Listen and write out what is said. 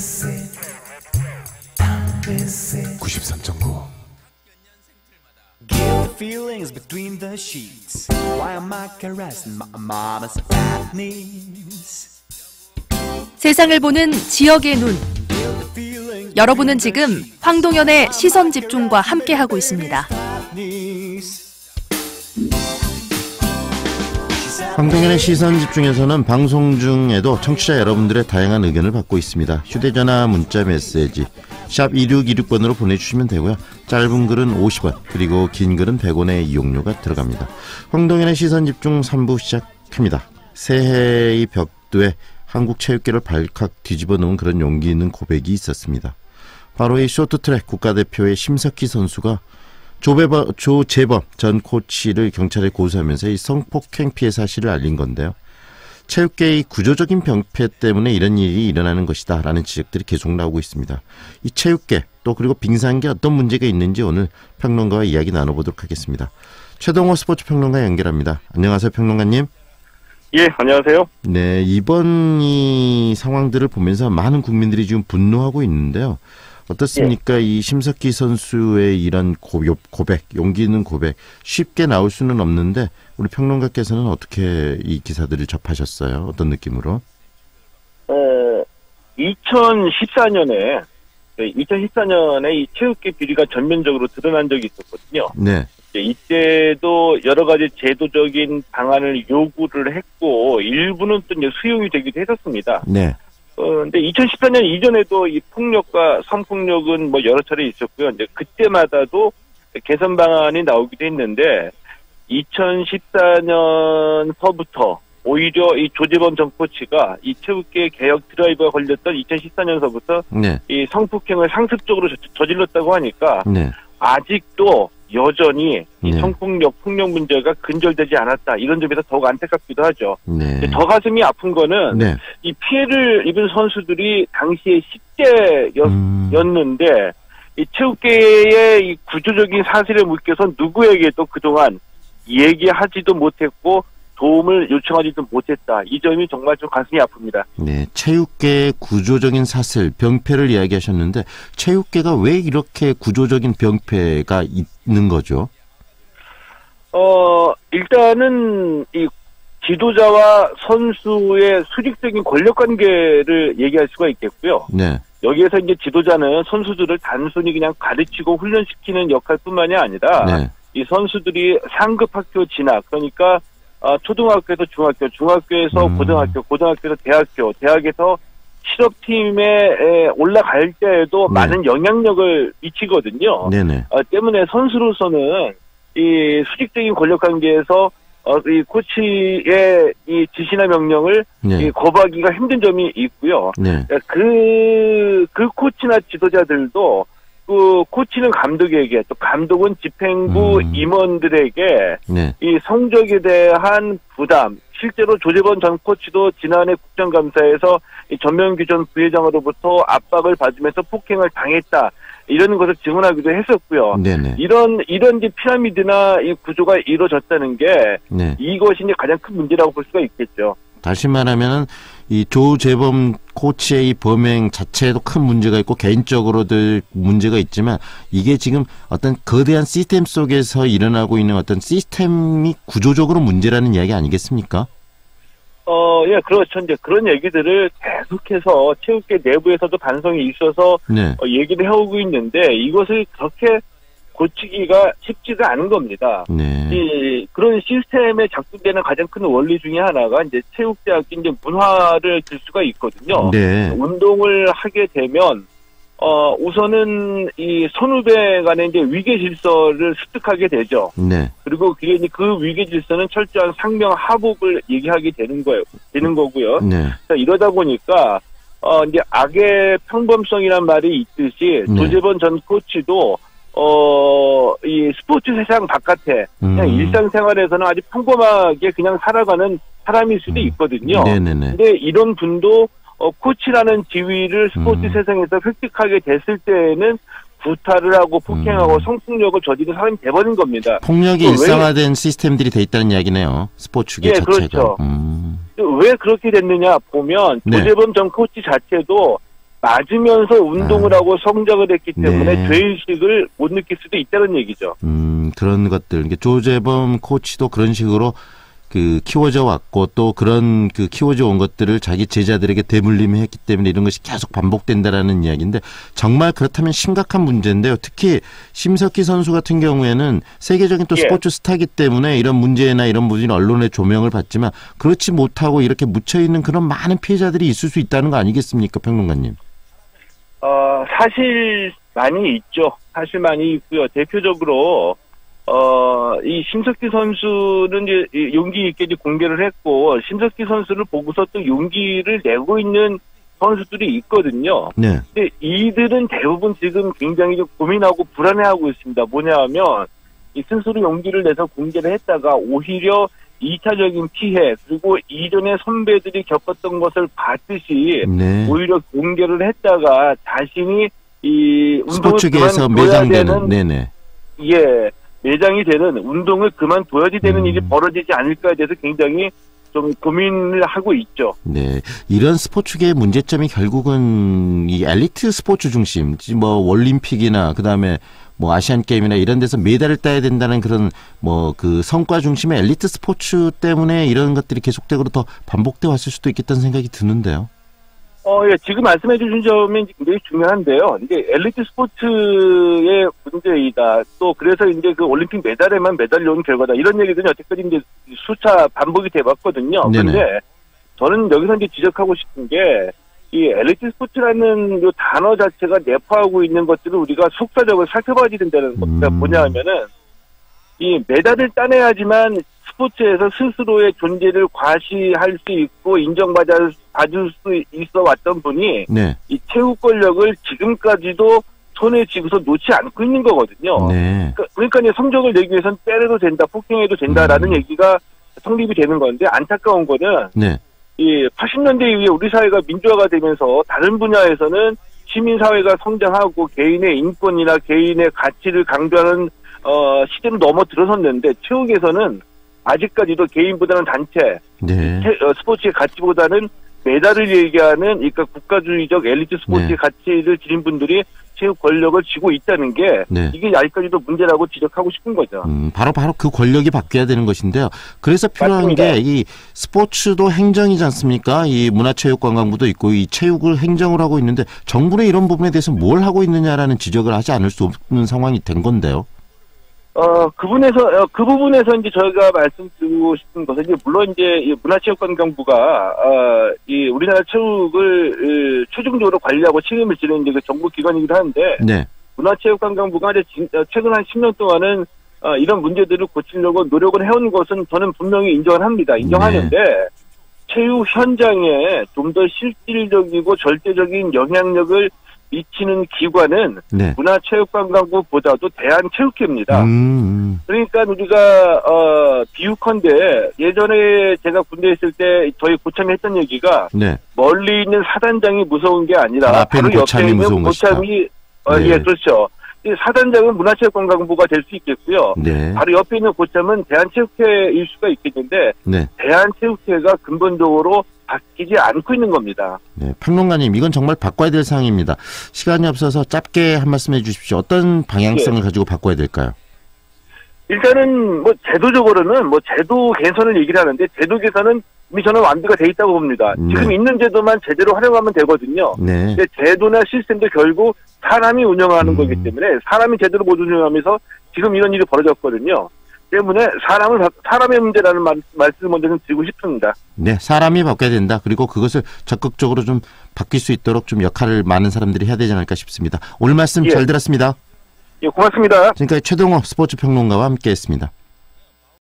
93.9 Guilt feelings between the sheets. Why am I caressing my mama's fat knees? 세상을 보는 지역의 눈. 여러분은 지금 황동현의 시선 집중과 함께하고 있습니다. 황동현의 시선 집중에서는 방송 중에도 청취자 여러분들의 다양한 의견을 받고 있습니다. 휴대전화 문자 메시지 샵 2626번으로 보내주시면 되고요. 짧은 글은 50원 그리고 긴 글은 100원의 이용료가 들어갑니다. 황동현의 시선 집중 3부 시작합니다. 새해의 벽두에 한국 체육계를 발칵 뒤집어 놓은 그런 용기 있는 고백이 있었습니다. 바로 이 쇼트트랙 국가대표의 심석희 선수가 조배버, 조재범 전 코치를 경찰에 고소하면서 이 성폭행 피해 사실을 알린 건데요. 체육계의 구조적인 병폐 때문에 이런 일이 일어나는 것이다 라는 지적들이 계속 나오고 있습니다. 이 체육계 또 그리고 빙상계 어떤 문제가 있는지 오늘 평론가와 이야기 나눠보도록 하겠습니다. 최동호 스포츠 평론가 연결합니다. 안녕하세요 평론가님. 예, 안녕하세요. 네 이번 이 상황들을 보면서 많은 국민들이 지금 분노하고 있는데요. 어떻습니까? 이 심석희 선수의 이런 고, 고백, 용기 있는 고백 쉽게 나올 수는 없는데 우리 평론가께서는 어떻게 이 기사들을 접하셨어요? 어떤 느낌으로? 어, 2014년에, 2014년에 이 체육계 비리가 전면적으로 드러난 적이 있었거든요. 네, 이때도 여러 가지 제도적인 방안을 요구를 했고, 일부는 또 이제 수용이 되기도 했었습니다. 네, 어, 근데 2014년 이전에도 이 폭력과 성폭력은 뭐 여러 차례 있었고요. 이제 그때마다도 개선 방안이 나오기도 했는데 2014년 서부터 오히려 이 조재범 전 코치가 이 체육계 개혁 드라이브가 걸렸던 2014년서부터 네, 이 성폭행을 상습적으로 저- 저질렀다고 하니까 네, 아직도 여전히 이 네. 성폭력 폭력 문제가 근절되지 않았다 이런 점에서 더욱 안타깝기도 하죠. 네, 더 가슴이 아픈 거는 네, 이 피해를 입은 선수들이 당시에 10대였는데 음, 이 체육계의 이 구조적인 사실에 묶여서 누구에게도 그동안 얘기하지도 못했고 도움을 요청하지도 못했다. 이 점이 정말 좀 가슴이 아픕니다. 네. 체육계의 구조적인 사슬, 병폐를 이야기하셨는데 체육계가 왜 이렇게 구조적인 병폐가 있는 거죠? 어, 일단은 이 지도자와 선수의 수직적인 권력 관계를 얘기할 수가 있겠고요. 네, 여기에서 이제 지도자는 선수들을 단순히 그냥 가르치고 훈련시키는 역할뿐만이 아니라 네, 이 선수들이 상급 학교 진학 그러니까 어, 초등학교에서 중학교, 중학교에서 음. 고등학교, 고등학교에서 대학교, 대학에서 실업팀에 에, 올라갈 때에도 네. 많은 영향력을 미치거든요. 네, 네, 어, 때문에 선수로서는 이 수직적인 권력 관계에서 어, 이 코치의 이 지시나 명령을 네, 이 거부하기가 힘든 점이 있고요. 네, 그, 그 코치나 지도자들도 그 코치는 감독에게 또 감독은 집행부 음. 임원들에게 네, 이 성적에 대한 부담 실제로 조재범 전 코치도 지난해 국정감사에서 이 전명기 전 부회장으로부터 압박을 받으면서 폭행을 당했다 이런 것을 증언하기도 했었고요. 네, 네, 이런 이런 이제 피라미드나 이 구조가 이루어졌다는 게 네. 이것이 이제 가장 큰 문제라고 볼 수가 있겠죠. 다시 말하면은 이 조재범 코치의 이 범행 자체에도 큰 문제가 있고 개인적으로들 문제가 있지만 이게 지금 어떤 거대한 시스템 속에서 일어나고 있는 어떤 시스템이 구조적으로 문제라는 이야기 아니겠습니까? 어, 예, 그렇죠. 이제 그런 얘기들을 계속해서 체육계 내부에서도 반성이 있어서 네. 어, 얘기를 해오고 있는데 이것을 그렇게 고치기가 쉽지가 않은 겁니다. 네. 이 그런 시스템에 작동되는 가장 큰 원리 중에 하나가 이제 체육대학교 이제 문화를 들 수가 있거든요. 네. 운동을 하게 되면 어 우선은 이 선후배 간의 이제 위계 질서를 습득하게 되죠. 네. 그리고 그게 이제 그 위계 질서는 철저한 상명 하복을 얘기하게 되는 거예요. 되는 거고요. 네. 자, 이러다 보니까 어 이제 악의 평범성이란 말이 있듯이 네. 조재범 전 코치도 어 이 스포츠 세상 바깥에 그냥 음. 일상생활에서는 아주 평범하게 그냥 살아가는 사람일 수도 음. 있거든요. 네네네. 근데 이런 분도 어, 코치라는 지위를 스포츠 음. 세상에서 획득하게 됐을 때에는 구타를 하고 폭행하고 음. 성폭력을 저지른 사람이 돼버린 겁니다. 폭력이 왜- 일상화된 시스템들이 돼 있다는 이야기네요. 스포츠계 예, 자체가. 그렇죠. 음. 왜 그렇게 됐느냐 보면 네. 조재범 전 코치 자체도 맞으면서 운동을 아. 하고 성장을 했기 때문에 네. 죄의식을 못 느낄 수도 있다는 얘기죠. 음, 그런 것들. 조재범 코치도 그런 식으로 그 키워져 왔고 또 그런 그 키워져 온 것들을 자기 제자들에게 대물림했기 때문에 이런 것이 계속 반복된다라는 이야기인데 정말 그렇다면 심각한 문제인데요. 특히 심석희 선수 같은 경우에는 세계적인 또 예. 스포츠 스타기 때문에 이런 문제나 이런 부분이 언론의 조명을 받지만 그렇지 못하고 이렇게 묻혀 있는 그런 많은 피해자들이 있을 수 있다는 거 아니겠습니까, 평론가님? 어, 사실 많이 있죠. 사실 많이 있고요. 대표적으로 어, 이 심석희 선수는 이제 이 용기 있게 이제 공개를 했고 심석희 선수를 보고서 또 용기를 내고 있는 선수들이 있거든요. 네. 근데 이들은 대부분 지금 굉장히 좀 고민하고 불안해하고 있습니다. 뭐냐하면 이 스스로 용기를 내서 공개를 했다가 오히려 2차적인 피해 그리고 이전에 선배들이 겪었던 것을 봤듯이 네. 오히려 공개를 했다가 자신이 이 운동을 스포츠계에서 매장되는 되는 네네. 예 매장이 되는 운동을 그만둬야지 되는 음. 일이 벌어지지 않을까에 대해서 굉장히 좀 고민을 하고 있죠. 네, 이런 스포츠계의 문제점이 결국은 이 엘리트 스포츠 중심, 뭐 올림픽이나 그다음에 뭐 아시안 게임이나 이런 데서 메달을 따야 된다는 그런 뭐 그 성과 중심의 엘리트 스포츠 때문에 이런 것들이 계속적으로 더 반복돼 왔을 수도 있겠다는 생각이 드는데요. 어, 예, 지금 말씀해 주신 점이 굉장히 중요한데요. 이게 엘리트 스포츠의 문제이다. 또 그래서 이제 그 올림픽 메달에만 메달려온 결과다. 이런 얘기들이 여태까지 이제 수차 반복이 돼 왔거든요. 네네. 그런데 저는 여기서 이제 지적하고 싶은 게 이 엘리트 스포츠라는 요 단어 자체가 내포하고 있는 것들을 우리가 속사적으로 살펴봐야 된다는 겁니다. 음. 뭐냐 하면은 이 메달을 따내야지만 스포츠에서 스스로의 존재를 과시할 수 있고 인정받을 받을 수 있어 왔던 분이 네, 이 체육 권력을 지금까지도 손에 쥐고서 놓지 않고 있는 거거든요. 네, 그- 그러니까 이제 성적을 내기 위해선 때려도 된다, 폭행해도 된다라는 음. 얘기가 성립이 되는 건데 안타까운 거는 네, 이 80년대 이후에 우리 사회가 민주화가 되면서 다른 분야에서는 시민 사회가 성장하고 개인의 인권이나 개인의 가치를 강조하는 어 시대로 넘어 들어섰는데 체육에서는 아직까지도 개인보다는 단체, 네, 체- 어, 스포츠의 가치보다는 메달을 얘기하는 그러니까 국가주의적 엘리트 스포츠의 네. 가치를 지닌 분들이 체육 권력을 쥐고 있다는 게 네. 이게 아직까지도 문제라고 지적하고 싶은 거죠. 음, 바로 바로 그 권력이 바뀌어야 되는 것인데요. 그래서 필요한. 게 이 스포츠도 행정이지 않습니까? 이 문화체육관광부도 있고 이 체육을 행정을 하고 있는데 정부는 이런 부분에 대해서 뭘 하고 있느냐라는 지적을 하지 않을 수 없는 상황이 된 건데요. 어, 그 부분에서, 어, 그 부분에서 이제 저희가 말씀드리고 싶은 것은, 이제 물론 이제 이 문화체육관광부가, 어, 이 우리나라 체육을, 어, 최종적으로 관리하고 책임을 지는 이제 그 정부기관이기도 한데, 네, 문화체육관광부가 이제 진- 어, 최근 한 10년 동안은, 어, 이런 문제들을 고치려고 노력을 해온 것은 저는 분명히 인정을 합니다. 인정하는데, 체육 현장에 좀 더 실질적이고 절대적인 영향력을 미치는 기관은 네. 문화체육관광부보다도 대한체육회입니다. 음, 그러니까 우리가 어 비유컨대 예전에 제가 군대 에 있을 때 저희 고참이 했던 얘기가 네, 멀리 있는 사단장이 무서운 게 아니라 있는 바로 고참이 옆에 있는. 고참이 어, 네. 예 그렇죠. 이 사단장은 문화체육관광부가 될 수 있겠고요. 네, 바로 옆에 있는 고참은 대한체육회일 수가 있겠는데 네, 대한체육회가 근본적으로 바뀌지 않고 있는 겁니다. 네. 평론가님, 이건 정말 바꿔야 될 사항입니다. 시간이 없어서 짧게 한 말씀 해주십시오. 어떤 방향성을 예. 가지고 바꿔야 될까요? 일단은 뭐 제도적으로는 뭐 제도 개선을 얘기를 하는데 제도 개선은 이미 저는 완비가 돼 있다고 봅니다. 네. 지금 있는 제도만 제대로 활용하면 되거든요. 네, 근데 제도나 시스템도 결국 사람이 운영하는 음. 거기 때문에 사람이 제대로 못 운영하면서 지금 이런 일이 벌어졌거든요. 때문에 사람을 바- 사람의 문제라는 말, 말씀을 먼저 좀 드리고 싶습니다. 네, 사람이 바뀌어야 된다. 그리고 그것을 적극적으로 좀 바뀔 수 있도록 좀 역할을 많은 사람들이 해야 되지 않을까 싶습니다. 오늘 말씀 예. 잘 들었습니다. 예, 고맙습니다. 지금까지 최동호 스포츠 평론가와 함께했습니다.